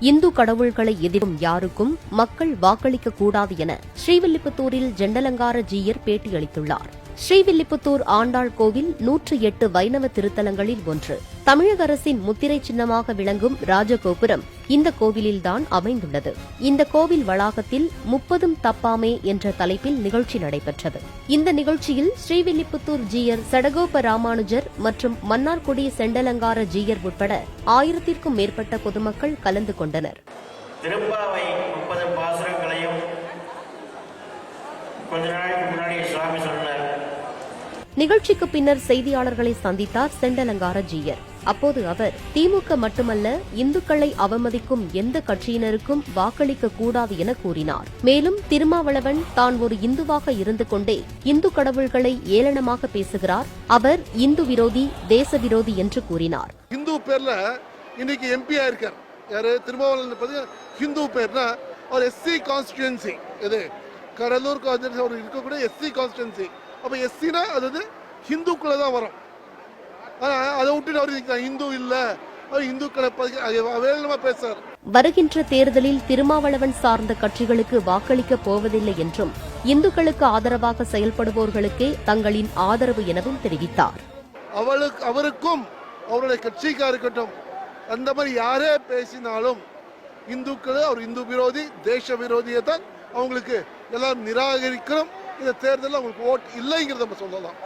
இந்து கடவுள்களை எதிரும் யாருக்கும் மக்கள் வாக்களிக்க கூடாது என ஸ்ரீவில்லிபுத்தூரில் ஜெண்டலங்கார ஜீயர் பேட்டியளித்துள்ளார். ஸ்ரீவில்லிபுத்தூர் ஆண்டாள் கோவில் நூற்று எட்டு வைணவ திருத்தலங்களில் ஒன்று. தமிழக அரசின் முத்திரை சின்னமாக விளங்கும் ராஜகோபுரம் இந்த கோவிலில்தான் அமைந்துள்ளது. இந்த கோவில் வளாகத்தில் முப்பதும் தப்பாமே என்ற தலைப்பில் நிகழ்ச்சி நடைபெற்றது. இந்த நிகழ்ச்சியில் ஸ்ரீவில்லிபுத்தூர் ஜீயர் சடகோப ராமானுஜர் மற்றும் மன்னார்குடி செண்டலங்கார ஜீயர் உட்பட ஆயிரத்திற்கும் மேற்பட்ட பொதுமக்கள் கலந்து கொண்டனர். முப்பது பாசுரங்களையும் கொஞ்ச நாளைக்கு நிகழ்ச்சிக்கு பின்னர் செய்தியாளர்களை சந்தித்தார் செண்டலங்கார ஜீயர். அப்போது அவர் திமுக மட்டுமல்ல இந்துக்களை அவமதிக்கும் எந்த கட்சியினருக்கும் வாக்களிக்க கூடாது என கூறினார். மேலும் திருமாவளவன் தான் ஒரு இந்துவாக இருந்து கொண்டே இந்து கடவுள்களை ஏளனமாக பேசுகிறார். அவர் இந்து விரோதி தேச விரோதி என்று கூறினார். இந்து பேர்ல இன்னைக்கு எம்பி ஆயிருக்கார். யாரு? திருமாவளவன் ஹிந்து பேர்னா அவர் எஸ்சி கான்ஸ்டிடுவன்சி இது கடலூர் கான்ஸ்டிடுவன்சி அவர் இருக்கக்கூடிய எஸ்சி கான்ஸ்டிடுவன்சி அப்போ எஸ்சினா அது வந்து ஹிந்துக்குள்ள தான் வரும். ஆனால் அதை விட்டுட்டு அவர் இந்து இல்லை. அவர் இந்துக்களை பத்தி அவேலமாக பேசுறார். வருகின்ற தேர்தலில் திருமாவளவன் சார்ந்த கட்சிகளுக்கு வாக்களிக்கப் போவதில்லை என்றும் இந்துக்களுக்கு ஆதரவாக செயல்படுவோர்களுக்கே தங்களின் ஆதரவு எனவும் தெரிவித்தார். அவளுக்கு அவருக்கும் அவருடைய கட்சிக்கா இருக்கட்டும் அந்த மாதிரி யாரே பேசினாலும் இந்துக்கள் அவர் இந்து விரோதி தேச விரோதியை தான் அவங்களுக்கு எல்லாம் நிராகரிக்கிறோம் இந்த தேர்தலில் அவங்களுக்கு ஓட் இல்லைங்கிறத நம்ம சொல்லலாம்.